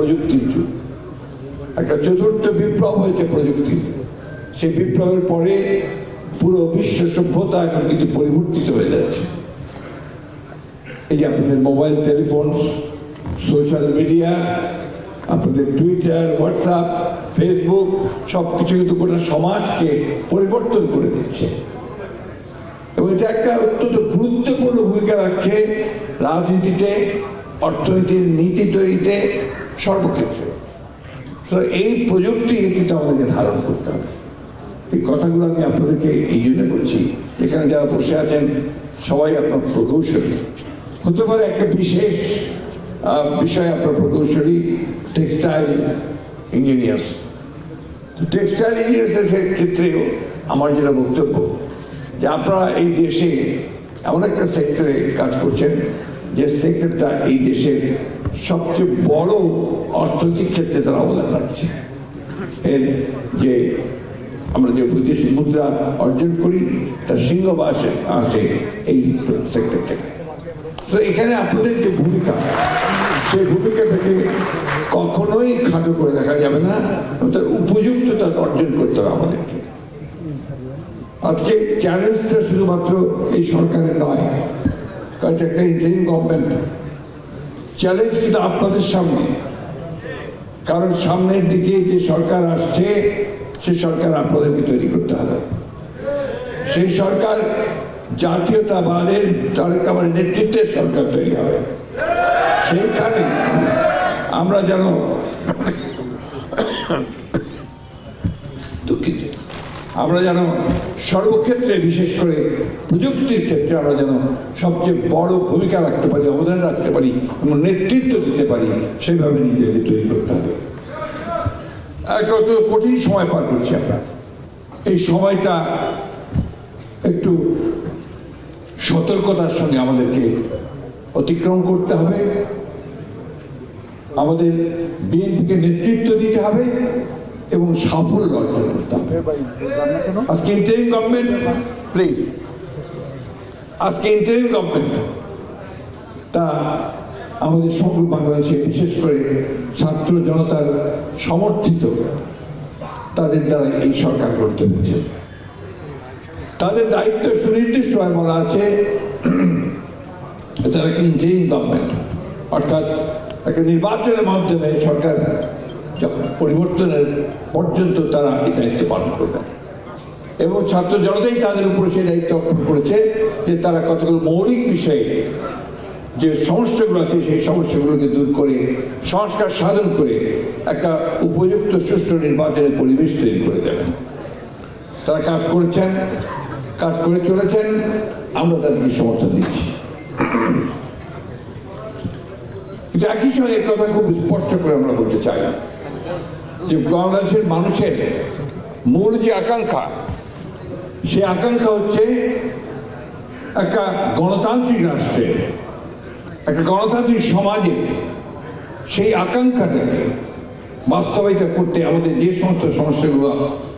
প্রযুক্তির যুগ। একটা চতুর্থ বিপ্লব হয়েছে প্রযুক্তি সেই বিপ্লবের পরে পুরো বিশ্ব সভ্যতা এখন কিন্তু পরিবর্তিত হয়ে যাচ্ছে। এই যে আপনাদের মোবাইল টেলিফোন, সোশ্যাল মিডিয়া, আপনাদের টুইটার, হোয়াটসঅ্যাপ, ফেসবুক সব কিছু কিন্তু গোটা সমাজকে পরিবর্তন করে দিচ্ছে। এবং এটা একটা অত্যন্ত গুরুত্বপূর্ণ ভূমিকা রাখছে রাজনীতিতে, অর্থনীতির নীতি তৈরিতে সর্বক্ষেত্রে। তো এই প্রযুক্তি কিন্তু আমাদেরকে ধারণ করতে হবে। এই কথাগুলো আমি আপনাদেরকে এই জন্য বলছি, এখানে যারা বসে আছেন, সবাই আপনার প্রকৌশলী। হতে পারে একটা বিশেষ বিষয় আপনার প্রকৌশলী, টেক্সটাইল ইঞ্জিনিয়ার্স টেক্সটাইল ইঞ্জিনিয়ার্সের ক্ষেত্রেও আমার যেটা বক্তব্য, যে আপনারা এই দেশে এমন একটা সেক্টরে কাজ করছেন, যে সেক্টরটা এই দেশের সবচেয়ে বড় অর্থনৈতিক ক্ষেত্রে তারা অবদান রাখছে। এর যে আমরা যে বৈদেশিক মুদ্রা অর্জন করি তার সিংহবাস আসে এই সেক্টর থেকে। তো এখানে আপনাদের যে ভূমিকা, সেই ভূমিকাটাকে কখনোই খাটো করে দেখা যাবে না। তার উপযুক্ততা অর্জন করতে হবে আমাদেরকে। আজকে চ্যালেঞ্জটা শুধুমাত্র এই সরকারের নয়, কারণ একটা ইন্টারিম গভর্নমেন্ট চ্যালেঞ্জ কিন্তু আপনাদের সামনে। কারণ সামনের দিকে যে সরকার আসছে, সে সরকার আপনাদেরকে তৈরি করতে হবে। সেই সরকার জাতীয়তাবাদের তাদের আমার নেতৃত্বের সরকার তৈরি হবে। সেইখানে আমরা যেন আমরা যেন সর্বক্ষেত্রে, বিশেষ করে প্রযুক্তির ক্ষেত্রে, আমরা যেন সবচেয়ে বড় ভূমিকা রাখতে পারি, অবদান রাখতে পারি এবং নেতৃত্ব দিতে পারি, সেইভাবে নিজেকে তৈরি করতে হবে। একটা অত্যন্ত কঠিন সময় পার করছি আমরা। এই সময়টা একটু সতর্কতার সঙ্গে আমাদেরকে অতিক্রম করতে হবে। আমাদের বিএনপিকে নেতৃত্ব দিতে হবে। এবং সাফল্য অর্জন করতে হবে। আজকে ইন্টারিম গভর্নমেন্ট প্লিজ আজকে ইন্টারিম গভর্নমেন্ট তা আমাদের সমগ্র বাংলাদেশে বিশেষ করে ছাত্র জনতার সমর্থিত তাদের দ্বারা এই সরকার করতে হচ্ছে। তাদের দায়িত্ব সুনির্দিষ্টভাবে বলা আছে তারা একটা ইন্টারিম গভর্নমেন্ট অর্থাৎ একটা নির্বাচনের মাধ্যমে সরকার যখন পরিবর্তনের পর্যন্ত তারা এই দায়িত্ব পালন করবেন। এবং ছাত্র জনতাই তাদের উপরে সেই দায়িত্ব অর্পণ করেছে যে তারা কতগুলো মৌলিক বিষয়ে যে সমস্যাগুলো আছে, সেই সমস্যাগুলোকে দূর করে, সংস্কার সাধন করে একটা উপযুক্ত, সুষ্ঠু নির্বাচনের পরিবেশ তৈরি করে দেবেন। তারা কাজ করেছেন, কাজ করে চলেছেন, আমরা তাদেরকে সমর্থন দিচ্ছি। কিন্তু একই সঙ্গে কথা খুব স্পষ্ট করে আমরা বলতে চাই। যে বাংলাদেশের মানুষের মূল যে আকাঙ্ক্ষা সে আকাঙ্ক্ষা হচ্ছে একটা গণতান্ত্রিক রাষ্ট্রে, একটা গণতান্ত্রিক সমাজে সেই আকাঙ্ক্ষাটাকে বাস্তবায়িত করতে আমাদের যে সমস্ত সমস্যাগুলো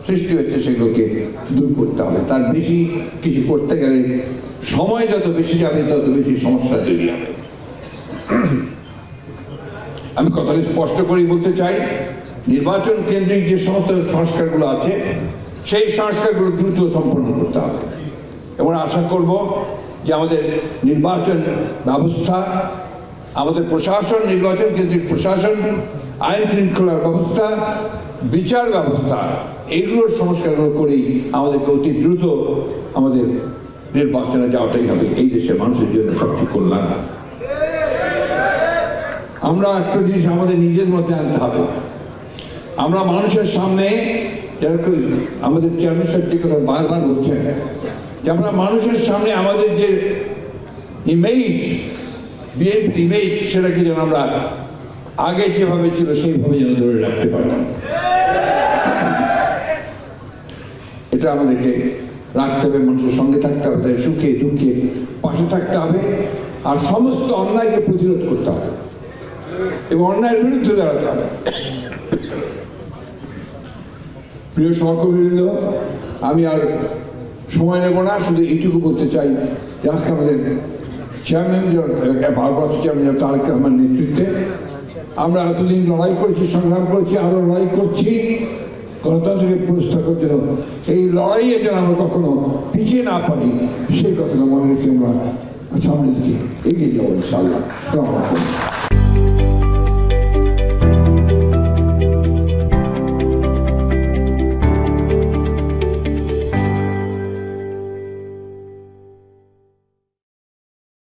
সৃষ্টি হচ্ছে সেগুলোকে দূর করতে হবে। তার বেশি কিছু করতে গেলে সময় যত বেশি যাবে, তত বেশি সমস্যা তৈরি হবে। আমি কথাটা স্পষ্ট করেই বলতে চাই নির্বাচন কেন্দ্রিক যে সমস্ত সংস্কারগুলো আছে, সেই সংস্কারগুলো দ্রুত সম্পন্ন করতে হবে। এবং আশা করব যে আমাদের নির্বাচন ব্যবস্থা, আমাদের প্রশাসন, নির্বাচন কেন্দ্রিক প্রশাসন, আইন শৃঙ্খলার ব্যবস্থা, বিচার ব্যবস্থা, এগুলোর সংস্কারগুলো করেই আমাদেরকে অতি দ্রুত আমাদের নির্বাচনে যাওয়াটাই হবে। এই দেশের মানুষের জন্য সবচেয়ে কল্যাণ। আমরা একটা জিনিস আমাদের নিজের মধ্যে আনতে হবে। আমরা মানুষের সামনে আমাদের চেয়ারম্যান সাহেব যে কথা বারবার বলছেন যে আমরা মানুষের সামনে আমাদের যে ইমেজ বিএনপির ইমেজ সেটাকে যেন আমরা আগে যেভাবে ছিল সেইভাবে যেন ধরে রাখতে পারি। এটা আমাদেরকে রাখতে হবে মানুষের সঙ্গে থাকতে হবে তাদের সুখে দুঃখে পাশে থাকতে হবে, আর সমস্ত অন্যায়কে প্রতিরোধ করতে হবে এবং অন্যায়ের বিরুদ্ধে দাঁড়াতে হবে। প্রিয় সহকর্মীবৃন্দ, আমি আর সময় নেব না, শুধু এইটুকু বলতে চাই যে আজকে আমাদের চেয়ারম্যান ভারপ্রাপ্ত চেয়ারম্যান তারেক রহমান নেতৃত্বে আমরা এতদিন লড়াই করেছি, সংগ্রাম করেছি, আরও লড়াই করছি, গণতন্ত্রকে পুরস্কার জন্য। এই লড়াইয়ে যেন আমরা কখনো পিছিয়ে না পারি সেই কথাটা মনে রেখে আমরা সামনে দিকে এগিয়ে যাব আলাইকুম